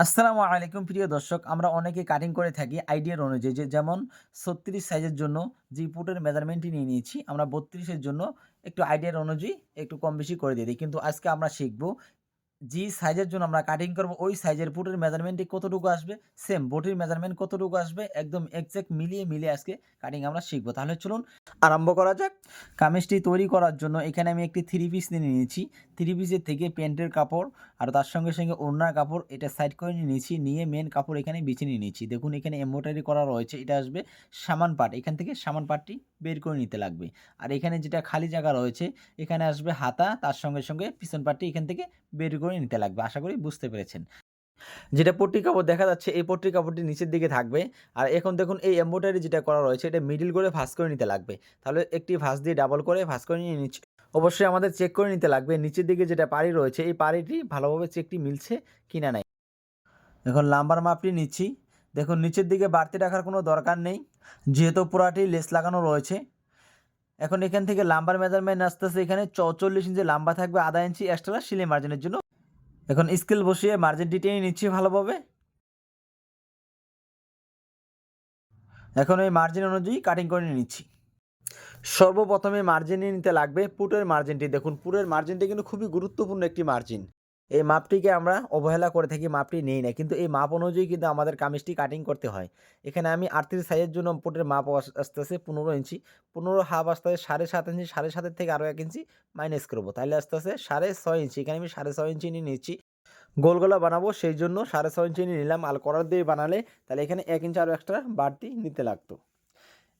আসসালামু আলাইকুম প্রিয় দর্শক, আমরা অনেকে কাটিং করে থাকি আইডিয়ার অনুযায়ী যে যেমন ছত্রিশ সাইজের জন্য যে পুটের মেজারমেন্টটি নিয়ে নিয়েছি, আমরা বত্রিশের জন্য একটু আইডিয়ার অনুযায়ী একটু কম বেশি করে দিয়ে দিই। কিন্তু আজকে আমরা শিখব যে সাইজের জন্য আমরা কাটিং করব, ওই সাইজের পুটের মেজারমেন্টটি কতটুকু আসবে? সেম বটির মেজারমেন্ট কতটুকু আসবে? একদম এক্সাক্ট মিলিয়ে মিলিয়ে আজকে কাটিং আমরা শিখব। তাহলে চলুন আরম্ভ করা যাক। কামিজটি তৈরি করার জন্য এখানে আমি একটি থ্রি পিস নিয়ে নিয়েছি। থ্রি পিসের থেকে প্যান্টের কাপড় আর তার সঙ্গে সঙ্গে ওড়নার কাপড় এটা সাইড করে নিয়ে নিয়েছি, নিয়ে মেন কাপড় এখানে বেছে নিয়ে নিয়েছি। দেখুন এখানে এম্ব্রয়ডারি করা রয়েছে, এটা আসবে সামান পাট এখান থেকে সামান পাটটি বের করে নিতে লাগবে। আর এখানে যেটা খালি জায়গা রয়েছে, এখানে আসবে হাতা, তার সঙ্গে সঙ্গে পিছন পাটটি এখান থেকে বের করে নিতে লাগবে, আশা করি বুঝতে পেরেছেন। যেটা পট্টি কাপড় দেখা যাচ্ছে, এই পট্টি কাপড়টি নিচের দিকে থাকবে। আর এখন দেখুন, এই এম্ব্রয়ডারি যেটা করা রয়েছে, এটা মিডিল করে ভাঁজ করে নিতে লাগবে। তাহলে একটি ভাঁজ দিয়ে ডাবল করে ভাঁজ করে নিয়ে নিচ্ছে অবশ্যই আমাদের চেক করে নিতে লাগবে। নিচের দিকে যেটা পাড়ি রয়েছে, এই পাড়িটি ভালোভাবে চেকটি মিলছে কিনা নাই। এখন লাম্বার মাপটি নিচ্ছি। দেখুন, নিচের দিকে বাড়তি রাখার কোনো দরকার নেই। যেহেতু পুরাটি লেস লাগানো রয়েছে। এখন এখান থেকে লাম্বার মেজারমেন্ট আস্তে আস্তে এখানে। চৌচল্লিশ ইঞ্চি লাম্বা থাকবে আধা ইঞ্চি এক্সট্রা সিলে মার্জিনের জন্য। এখন স্কেল বসিয়ে মার্জিনটি টেনে নিচ্ছি ভালোভাবে। এখন এই মার্জিন অনুযায়ী কাটিং করে নিচ্ছি। সর্বপ্রথমে মার্জিন নিতে লাগবে পুটের মার্জিনটি দেখুন, পুটের মার্জিনটি কিন্তু খুবই গুরুত্বপূর্ণ একটি মার্জিন এই মাপটিকে আমরা অবহেলা করে থাকি, মাপটি নেই না। কিন্তু এই মাপ অনুযায়ী কিন্তু আমাদের কামিজটি কাটিং করতে হয়। এখানে আমি আটত্রিশ সাইজের জন্য পুটের মাপ আসতেছে পনেরো ইঞ্চি। পনেরো হাফ আসতে সাড়ে সাত ইঞ্চি, সাড়ে সাতের থেকে আরও এক ইঞ্চি মাইনাস করব। তাহলে আস্তে আস্তে সাড়ে ছয় ইঞ্চি। এখানে আমি সাড়ে ছয় ইঞ্চি নিয়ে নিচ্ছি। গোলগোলা বানাবো সেই জন্য সাড়ে ছয় ইঞ্চি নিয়ে নিলাম। আর দিয়ে বানালে তাহলে এখানে এক ইঞ্চি আরও এক্সট্রা বাড়তি নিতে লাগতো।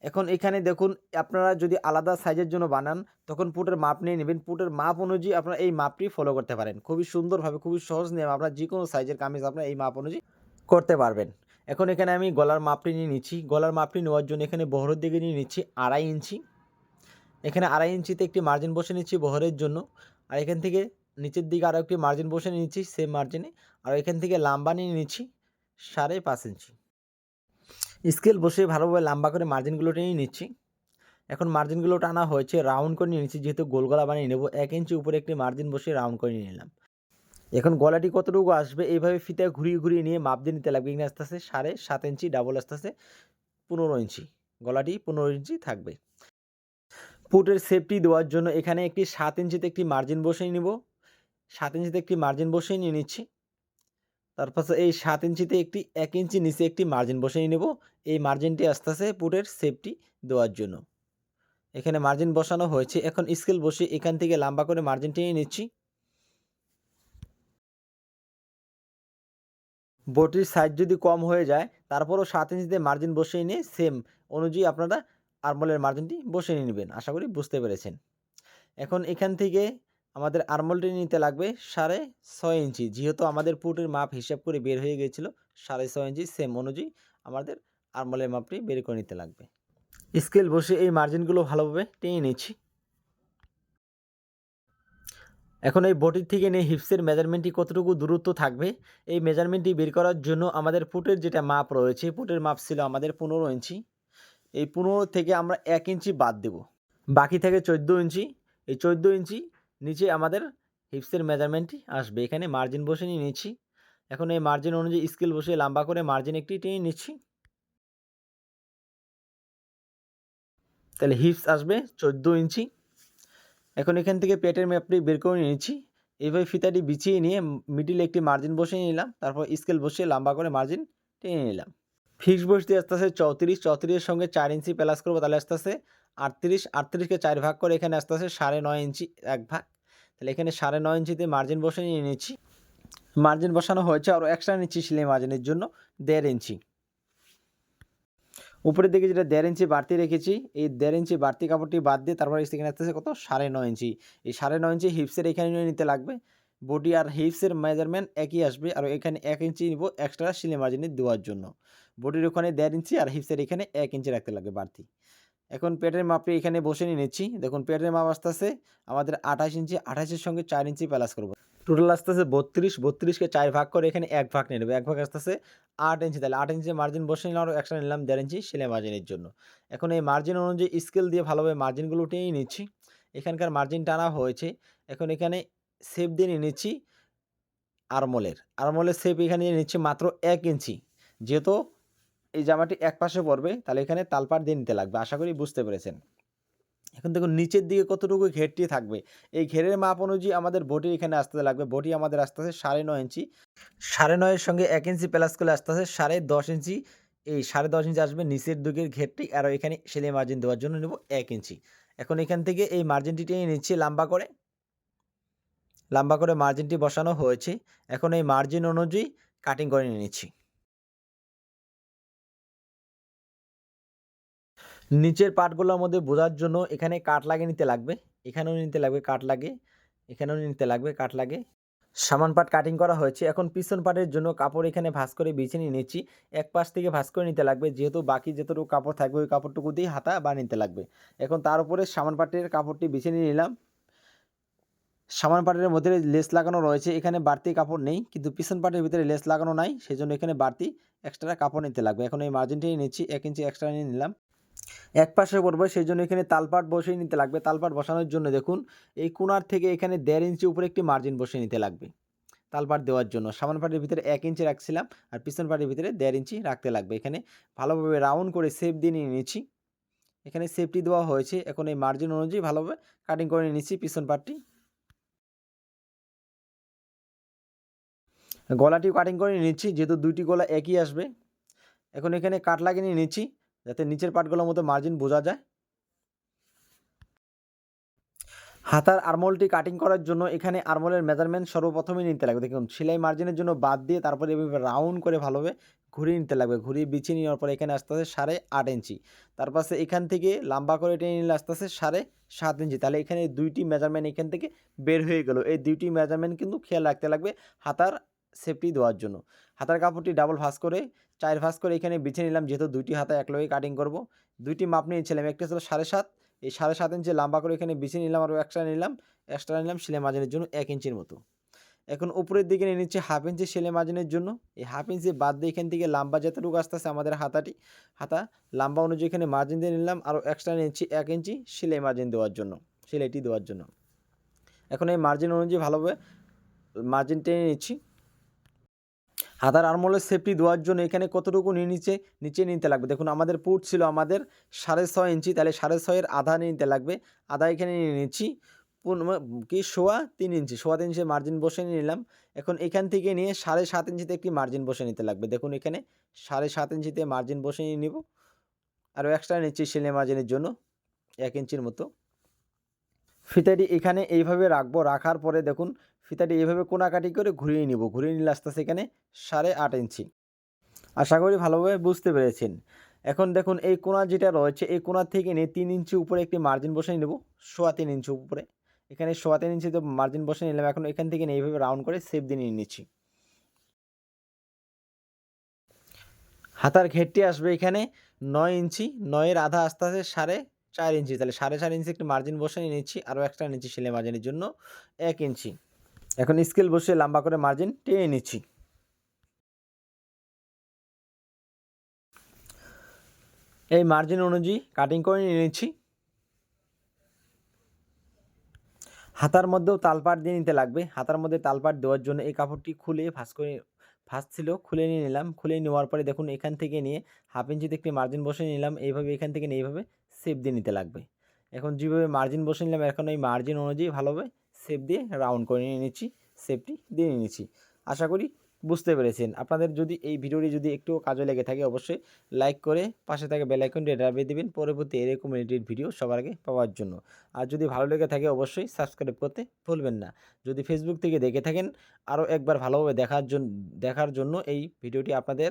এখন এখানে দেখুন, আপনারা যদি আলাদা সাইজের জন্য বানান, তখন পুটের মাপ নিয়ে নেবেন। পুটের মাপ অনুযায়ী আপনারা এই মাপটি ফলো করতে পারেন। খুবই সুন্দরভাবে, খুবই সহজ নিয়ম আপনারা যে কোনো সাইজের কামিজ আপনারা এই মাপ অনুযায়ী করতে পারবেন। এখন এখানে আমি গলার মাপটি নিয়ে নিচ্ছি। গলার মাপটি নেওয়ার জন্য এখানে বহরের দিকে নিয়ে নিচ্ছি আড়াই ইঞ্চি। এখানে আড়াই ইঞ্চিতে একটি মার্জিন বসে নিচ্ছি বহরের জন্য। আর এখান থেকে নিচের দিকে আরও একটি মার্জিন বসে নিচ্ছি সেম মার্জিনে আর এখান থেকে লাম্বা নিয়ে নিচ্ছি সাড়ে পাঁচ ইঞ্চি। স্কেল বসে ভালোভাবে লম্বা করে মার্জিনগুলো টেনে নিচ্ছি। এখন মার্জিনগুলো টানা হয়েছে, রাউন্ড করে নিয়ে নিচ্ছি, যেহেতু গোল গলা বানিয়ে নেব, এক ইঞ্চি উপরে একটি মার্জিন বসে রাউন্ড করে নিয়ে নিলাম। এখন গলাটি কতটুকু আসবে, এইভাবে ফিতে ঘুরিয়ে ঘুরিয়ে নিয়ে মাপ দিয়ে নিতে লাগবে এখানে আস্তে আস্তে সাড়ে সাত ইঞ্চি, ডাবল আস্তে আস্তে পনেরো ইঞ্চি, গলাটি পনেরো ইঞ্চি থাকবে। পুটের সেফটি দেওয়ার জন্য এখানে একটি সাত ইঞ্চিতে একটি মার্জিন বসিয়ে নিব। সাত ইঞ্চিতে একটি মার্জিন বসিয়ে নিয়ে নিচ্ছি। তারপর এই সাত ইঞ্চিতে একটি এক ইঞ্চি নিচে একটি মার্জিন বসিয়ে নেব। এই মার্জিনটি আস্তে আস্তে পুটের সেফটি দেওয়ার জন্য। এখানে মার্জিন বসানো হয়েছে। এখন স্কেল বসে এখান থেকে লম্বা করে মার্জিন টেনে নিচ্ছি। বটির সাইজ যদি কম হয়ে যায়, তারপরও সাত ইঞ্চিতে মার্জিন বসিয়ে নিয়ে সেম অনুযায়ী আপনারা আরমলের মার্জিনটি বসিয়ে নেবেন। আশা করি বুঝতে পেরেছেন। এখন এখান থেকে আমাদের আরমোলটি নিতে লাগবে সাড়ে ছয় ইঞ্চি। যেহেতু আমাদের পুটের মাপ হিসাব করে বের হয়ে গিয়েছিল, সাড়ে ছয় ইঞ্চি সেম অনুযায়ী আমাদের আরমোলের মাপটি বের করে নিতে লাগবে। স্কেল বসে এই মার্জিনগুলো ভালোভাবে টেনে নিচ্ছি। এখন এই বটির থেকে নিয়ে হিপসের মেজারমেন্টটি কতটুকু দূরত্ব থাকবে, এই মেজারমেন্টটি বের করার জন্য আমাদের পুটের যেটা মাপ রয়েছে, পুটের মাপ ছিল আমাদের পনেরো ইঞ্চি। এই পনেরো থেকে আমরা এক ইঞ্চি বাদ দেব। বাকি থেকে চোদ্দ ইঞ্চি, এই চোদ্দ ইঞ্চি নিচে আমাদের হিপসের মেজারমেন্টটি আসবে। এখানে মার্জিন বসে নিয়ে নিচ্ছি। এখন এই মার্জিন অনুযায়ী স্কেল বসে লম্বা করে মার্জিন একটি টেনে নিচ্ছি। তাহলে হিপস আসবে চোদ্দ ইঞ্চি। এখন এখান থেকে পেটের ম্যাপটি বের করে নিয়েছি এইভাবে ফিতাটি বিছিয়ে নিয়ে মিডিলে একটি মার্জিন বসিয়ে নিলাম। তারপর স্কেল বসিয়ে লম্বা করে মার্জিন টেনে নিলাম। ফিক্স বসতে আস্তে আস্তে চৌত্রিশ। চৌত্রিশের সঙ্গে চার ইঞ্চি প্লাস করব, তাহলে আস্তে আস্তে আটত্রিশ। আটত্রিশকে চার ভাগ করে এখানে আস্তে আস্তে সাড়ে নয় ইঞ্চি এক ভাগ। তাহলে এখানে সাড়ে নয় ইঞ্চিতে মার্জিন বসে নিয়ে নিচ্ছি। মার্জিন বসানো হয়েছে আরও এক্সট্রা নিচ্ছি সিলাই মার্জিনের জন্য, দেড় ইঞ্চি। উপরের দিকে যেটা দেড় ইঞ্চি বাড়তি রেখেছি, এই দেড় ইঞ্চি বাড়তি কাপড়টি বাদ দিয়ে তারপরে এখানে আসতেছে কত? সাড়ে নয় ইঞ্চি। এই সাড়ে নয় ইঞ্চি হিপসের এখানে নিয়ে নিতে লাগবে। বডি আর হিপসের মেজারমেন্ট একই আসবে, আর এখানে এক ইঞ্চি নিব এক্সট্রা সিলাই মার্জিনে দেওয়ার জন্য। বডির ওখানে দেড় ইঞ্চি আর হিপসের এখানে এক ইঞ্চি রাখতে লাগবে বাড়তি। এখন পেটের মাপটি এখানে বসে নিয়ে নিচ্ছি। দেখুন, পেটের মাপ আসতেছে আমাদের আঠাশ ইঞ্চি, আঠাশের সঙ্গে চার ইঞ্চি প্লাস করব। টোটাল আসতেছে বত্রিশ, বত্রিশকে চার ভাগ করে এখানে এক ভাগ নিয়ে নেবে। এক ভাগ আসতেছে আট ইঞ্চি। তাহলে আট ইঞ্চি মার্জিন বসে নিলাম, আরও একসাথে নিলাম দেড় ইঞ্চি সেলাই মার্জিনের জন্য। এখন এই মার্জিন অনুযায়ী স্কেল দিয়ে ভালোভাবে মার্জিনগুলো টেনে নিচ্ছি। এখানকার মার্জিন টানা হয়েছে। এখন এখানে সেপ দিয়ে নিয়ে নিচ্ছি আরমোলের আরমোলের সেপ এখানে নিয়ে নিচ্ছি মাত্র এক ইঞ্চি। যেহেতু এই জামাটি এক পাশে পড়বে, তাহলে এখানে তালপাট দিয়ে নিতে লাগবে, আশা করি বুঝতে পেরেছেন। এখন দেখুন, নিচের দিকে কতটুকু ঘেরটি থাকবে? এই ঘেরের মাপ অনুযায়ী আমাদের বটি এখানে আসতে লাগবে, বটি আমাদের আসতে আছে সাড়ে নয় ইঞ্চি। সাড়ে নয়ের সঙ্গে এক ইঞ্চি প্লাস করে আসতে আছে সাড়ে দশ ইঞ্চি। এই সাড়ে দশ ইঞ্চি আসবে নিচের দিকের ঘেরটি, আর এখানে সেলাই মার্জিন দেওয়ার জন্য নেব এক ইঞ্চি। এখন এখান থেকে এই মার্জিনটি টেনে নিচ্ছি লম্বা করে। লম্বা করে মার্জিনটি বসানো হয়েছে। এখন এই মার্জিন অনুযায়ী কাটিং করে নিচ্ছি। নিচের পার্টগুলোর মধ্যে বোঝার জন্য এখানে কাট লাগে নিতে লাগবে। এখানেও নিতে লাগবে কাট লাগে এখানেও নিতে লাগবে কাট লাগে সামান পাট কাটিং করা হয়েছে। এখন পিছন পাটের জন্য কাপড় এখানে ভাঁজ করে বিছে নিয়ে নিচ্ছি এক পাশ থেকে ভাঁজ করে নিতে লাগবে। যেহেতু বাকি যতটুকু কাপড় থাকবে, ওই কাপড়টুকু দিয়ে হাতা বা নিতে লাগবে। এখন তার উপরে সামান পাটের কাপড়টি বিছে নিয়ে নিলাম। সামান পাটের মধ্যে লেস লাগানো রয়েছে। এখানে বাড়তি কাপড় নেই, কিন্তু পিছন পাটের ভিতরে লেস লাগানো নাই। সেই জন্য এখানে বাড়তি এক্সট্রা কাপড় নিতে লাগবে। এখন এই মার্জিনটি নিচ্ছি। এক ইঞ্চি এক্সট্রা নিয়ে নিলাম। এক পাশে পড়বে সেই জন্য এখানে তালপাট বসিয়ে নিতে লাগবে। তালপাট বসানোর জন্য দেখুন, এই কোনার থেকে এখানে দেড় ইঞ্চি উপরে একটি মার্জিন বসিয়ে নিতে লাগবে। তালপাট দেওয়ার জন্য সামান পাটের ভিতরে এক ইঞ্চি রাখছিলাম আর পিছন পাটের ভিতরে দেড় ইঞ্চি রাখতে লাগবে। এখানে ভালোভাবে রাউন্ড করে সেপ দিয়ে নিয়ে নিচ্ছি এখানে সেপটি দেওয়া হয়েছে, এখন এই মার্জিন অনুযায়ী ভালোভাবে কাটিং করে নিচ্ছি পিছন পাটটি। গলাটিও কাটিং করে নিচ্ছি, যেহেতু দুইটি গলা একই আসবে। এখন এখানে কাট লাগিয়ে নিয়ে নিচ্ছি। যাতে নিচের পার্টগুলোর মতো মার্জিন বোঝা যায়। হাতার আরমোলটি কাটিং করার জন্য এখানে আরমোলের মেজারমেন্ট সর্বপ্রথমে নিতে লাগবে। দেখুন, সেলাই মার্জিনের জন্য বাদ দিয়ে তারপরে এভাবে রাউন্ড করে ভালোভাবে ঘুরিয়ে নিতে লাগবে। ঘুরিয়ে বিছিয়ে নেওয়ার পরে এখানে আসতে আসে সাড়ে আট ইঞ্চি। তারপর এখান থেকে লম্বা করে টেনে নিলে আসতে আসে সাড়ে সাত ইঞ্চি। তাহলে এখানে দুইটি মেজারমেন্ট এখান থেকে বের হয়ে গেল। এই দুইটি মেজারমেন্ট কিন্তু খেয়াল রাখতে লাগবে হাতার সেফটি দেওয়ার জন্য। হাতার কাপড়টি ডাবল ভাঁজ করে চার ভাঁজ করে এখানে বিছে নিলাম, যেহেতু দুইটি হাতা এক লগে কাটিং করব। দুইটি মাপ নিয়েছিলাম একটা ছিল সাড়ে সাত। এই সাড়ে সাত ইঞ্চি লম্বা করে এখানে বিছে নিলাম আরও এক্সট্রা নিলাম। এক্সট্রা নিলাম সেলাই মার্জিনের জন্য এক ইঞ্চির মতো। এখন উপরের দিকে নিয়ে নিচ্ছে হাফ ইঞ্চি সেলাই মার্জিনের জন্য। এই হাফ ইঞ্চি বাদ দিয়ে এখান থেকে লম্বা যতটুকু আসতে আসে আমাদের হাতাটি, হাতা লম্বা অনুযায়ী এখানে মার্জিন দিয়ে নিলাম। আরও এক্সট্রা নিচ্ছি এক ইঞ্চি সেলাই মার্জিন দেওয়ার জন্য, সেলাইটি দেওয়ার জন্য। এখন এই মার্জিন অনুযায়ী ভালোভাবে মার্জিন টেনে নিচ্ছি। হাতার আরমোলের সেফটি দেওয়ার জন্য এখানে কতটুকু নিয়ে নিচে নিচে নিতে লাগবে? দেখুন, আমাদের পুট ছিল আমাদের সাড়ে ছয় ইঞ্চি, তাহলে সাড়ে ছয়ের আধা নিয়ে নিতে লাগবে। আধা এখানে নিয়ে নিচ্ছি কি, সোয়া তিন ইঞ্চি, সোয়া তিন ইঞ্চি মার্জিন বসে নিলাম। এখন এখান থেকে নিয়ে সাড়ে সাত ইঞ্চিতে একটি মার্জিন বসে নিতে লাগবে। দেখুন, এখানে সাড়ে সাত ইঞ্চিতে মার্জিন বসে নিয়ে নিব। আরও এক্সট্রা নিচ্ছি সেলাই মার্জিনের জন্য, এক ইঞ্চির মতো। ফিতাটি এখানে এইভাবে রাখব। রাখার পরে দেখুন, ফিতাটি এভাবে কোনাকাটি করে ঘুরিয়ে নিব। ঘুরিয়ে নিলে আস্তে আস্তে এখানে সাড়ে আট ইঞ্চি। আশা করি ভালোভাবে বুঝতে পেরেছেন। এখন দেখুন, এই কোনা যেটা রয়েছে, এই কোনার থেকে নিয়ে তিন ইঞ্চি উপরে একটি মার্জিন বসে নেব। সোয়া তিন ইঞ্চি উপরে। এখানে সোয়া তিন ইঞ্চি তো মার্জিন বসে নিলাম। এখন এখান থেকে নিয়ে এইভাবে রাউন্ড করে সেপ দিয়ে নিয়ে নিচ্ছি। হাতার ঘেরটি আসবে এখানে নয় ইঞ্চি। নয়ের আধা আস্তে আস্তে সাড়ে চার ইঞ্চি। তাহলে সাড়ে চার ইঞ্চি একটি মার্জিন বসে নিচ্ছি। আরও একটা নিচ্ছি সেলাই মার্জিনের জন্য এক ইঞ্চি। এখন স্কেল বসে লম্বা করে মার্জিন টেনে নিচ্ছি। এই মার্জিন অনুযায়ী কাটিং করে নিয়ে নিচ্ছি। হাতার মধ্যেও তালপাট দিয়ে নিতে লাগবে। হাতার মধ্যে তালপাট দেওয়ার জন্য এই কাপড়টি খুলে ভাস করে ফার্স্ট ছিল, খুলে নিয়ে নিলাম। খুলে নেওয়ার পরে দেখুন এখান থেকে নিয়ে হাফ ইঞ্চিতে একটি মার্জিন বসে নিলাম। এইভাবে এখান থেকে নিয়ে এইভাবে সেপ দিয়ে নিতে লাগবে। এখন যেভাবে মার্জিন বসে নিলাম, এখন এই মার্জিন অনুযায়ী ভালোভাবে সেপ দিয়ে রাউন্ড করে নিয়ে নিচ্ছি সেপটি দিয়ে নিয়েছি আশা করি বুঝতে পেরেছেন। আপনাদের যদি এই ভিডিওটি যদি একটু কাজে লেগে থাকে, অবশ্যই লাইক করে পাশে থাকে বেলাইকনটি দাবিয়ে দেবেন পরবর্তী এরকম এডিট ভিডিও সবার আগে পাওয়ার জন্য। আর যদি ভালো লেগে থাকে, অবশ্যই সাবস্ক্রাইব করতে ভুলবেন না। যদি ফেসবুক থেকে দেখে থাকেন, আরও একবার ভালোভাবে দেখার জন্য দেখার জন্য এই ভিডিওটি আপনাদের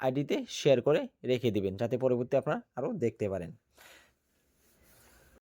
আইডিতে শেয়ার করে রেখে দিবেন, যাতে পরবর্তী আপনারা আরও দেখতে পারেন।